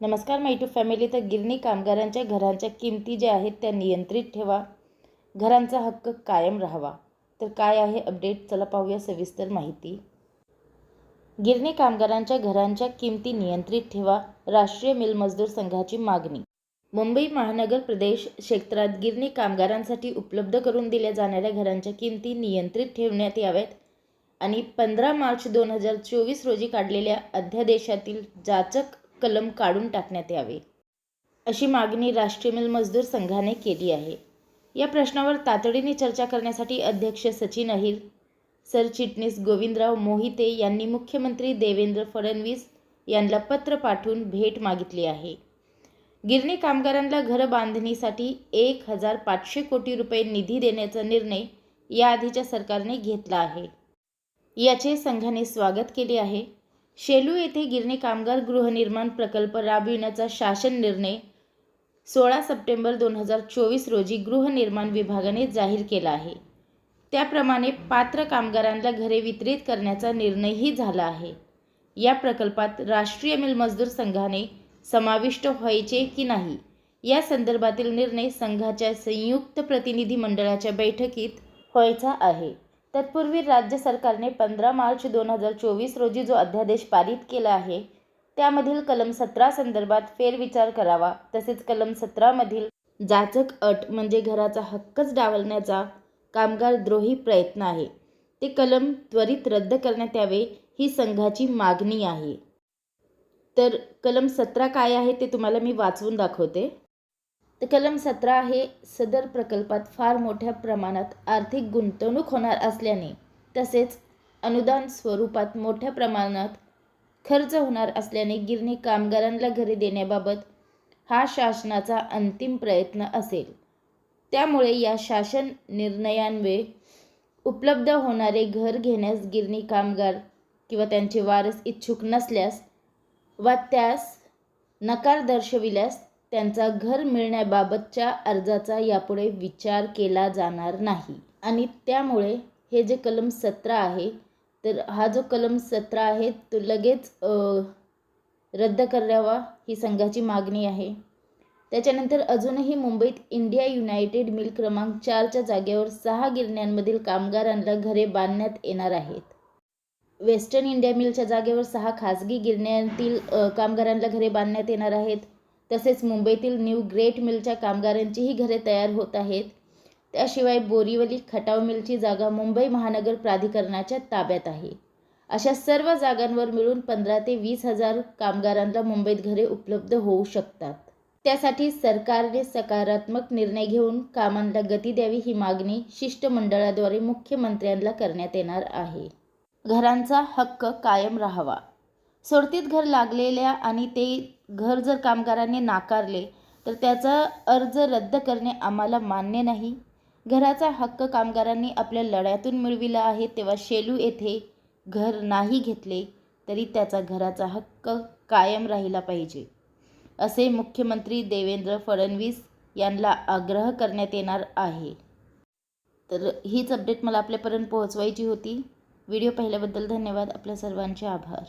नमस्कार मायटू फॅमिली तर गिरणी कामगारांच्या घरांच्या किमती ज्या आहेत त्या नियंत्रित ठेवा. घरांचा हक्क कायम राहावा. तर काय आहे अपडेट चला पाहूया सविस्तर माहिती. गिरणी कामगारांच्या घरांच्या किमती नियंत्रित ठेवा. राष्ट्रीय मिल मजदूर संघाची मागणी. मुंबई महानगर प्रदेश क्षेत्रात गिरणी कामगारांसाठी उपलब्ध करून दिल्या जाणाऱ्या घरांच्या किमती नियंत्रित ठेवण्यात याव्यात. आणि पंधरा मार्च दोन हजार चोवीस रोजी काढलेल्या अध्यादेशातील जाचक कलम काढून टाकण्यात यावे. अशी मागणी राष्ट्रीय मिल मजदूर संघाने केली आहे. या प्रश्नावर तातडीने चर्चा करण्यासाठी अध्यक्ष सचिन अहिर सरचिटणीस गोविंदराव मोहिते यांनी मुख्यमंत्री देवेंद्र फडणवीस यांना पत्र पाठवून भेट मागितली आहे. गिरणी कामगारांना घर बांधणीसाठी एक हजार पाचशे कोटी रुपये निधी देण्याचा निर्णय याआधीच्या सरकारने घेतला आहे. याचे संघाने स्वागत केले आहे. शेलू येथे गिरणी कामगार गृहनिर्माण प्रकल्प राबविण्याचा शासन निर्णय सोळा सप्टेंबर दोन हजार चोवीस रोजी गृहनिर्माण विभागाने जाहीर केला आहे. त्याप्रमाणे पात्र कामगारांना घरे वितरित करण्याचा निर्णयही झाला आहे. या प्रकल्पात राष्ट्रीय मिल मजदूर संघाने समाविष्ट व्हायचे की नाही या संदर्भातील निर्णय संघाच्या संयुक्त प्रतिनिधी मंडळाच्या बैठकीत व्हायचा आहे. तत्पूर्वी राज्य सरकारने पंधरा मार्च दोन हजार चोवीस रोजी जो अध्यादेश पारित केला आहे त्यामधील कलम सतरा संदर्भात फेरविचार करावा. तसेच कलम सतरामधील जाचक अट म्हणजे घराचा हक्कच डावलण्याचा कामगारद्रोही प्रयत्न आहे. ते कलम त्वरित रद्द करण्यात यावे ही संघाची मागणी आहे. तर कलम सतरा काय आहे ते तुम्हाला मी वाचवून दाखवते. कलम सतरा आहे सदर प्रकल्पात फार मोठ्या प्रमाणात आर्थिक गुंतवणूक होणार असल्याने तसेच अनुदान स्वरूपात मोठ्या प्रमाणात खर्च होणार असल्याने गिरणी कामगारांना घरे देण्याबाबत हा शासनाचा अंतिम प्रयत्न असेल. त्यामुळे या शासन निर्णयान्वये उपलब्ध होणारे घर घेण्यास गिरणी कामगार किंवा त्यांचे वारस इच्छुक नसल्यास वा त्यास नकार दर्शविल्यास त्यांचा घर मिळण्याबाबतच्या अर्जाचा यापुढे विचार केला जाणार नाही. आणि त्यामुळे हे जे कलम सतरा आहे तर हा जो कलम सतरा आहे तो लगेच रद्द करावा ही संघाची मागणी आहे. त्याच्यानंतर अजूनही मुंबईत इंडिया युनायटेड मिल क्रमांक चारच्या जागेवर सहा गिरण्यांमधील कामगारांना घरे बांधण्यात येणार आहेत. वेस्टर्न इंडिया मिलच्या जागेवर सहा खाजगी गिरण्यांतील कामगारांना घरे बांधण्यात येणार आहेत. तसेच मुंबईतील न्यू ग्रेट मिलच्या कामगारांचीही घरे तयार होत आहेत. त्याशिवाय बोरीवली खटाव मिलची जागा मुंबई महानगर प्राधिकरणाच्या ताब्यात आहे. अशा सर्व जागांवर मिळून पंधरा ते वीस हजार कामगारांना मुंबईत घरे उपलब्ध होऊ शकतात. त्यासाठी सरकारने सकारात्मक निर्णय घेऊन कामांना गती द्यावी ही मागणी शिष्टमंडळाद्वारे मुख्यमंत्र्यांना करण्यात येणार आहे. घरांचा हक्क कायम राहावा. सोडतीत घर लागलेल्या आणि ते घर जर कामगारांनी नाकारले तर त्याचा अर्ज रद्द करणे आम्हाला मान्य नाही. घराचा हक्क कामगारांनी आपल्या लढ्यातून मिळविला आहे तेव्हा शेलू येथे घर नाही घेतले तरी त्याचा घराचा हक्क कायम राहिला पाहिजे असे मुख्यमंत्री देवेंद्र फडणवीस यांना आग्रह करण्यात येणार आहे. तर हीच अपडेट मला आपल्यापर्यंत पोहोचवायची होती. व्हिडिओ पाहिल्याबद्दल धन्यवाद. आपल्या सर्वांचे आभार.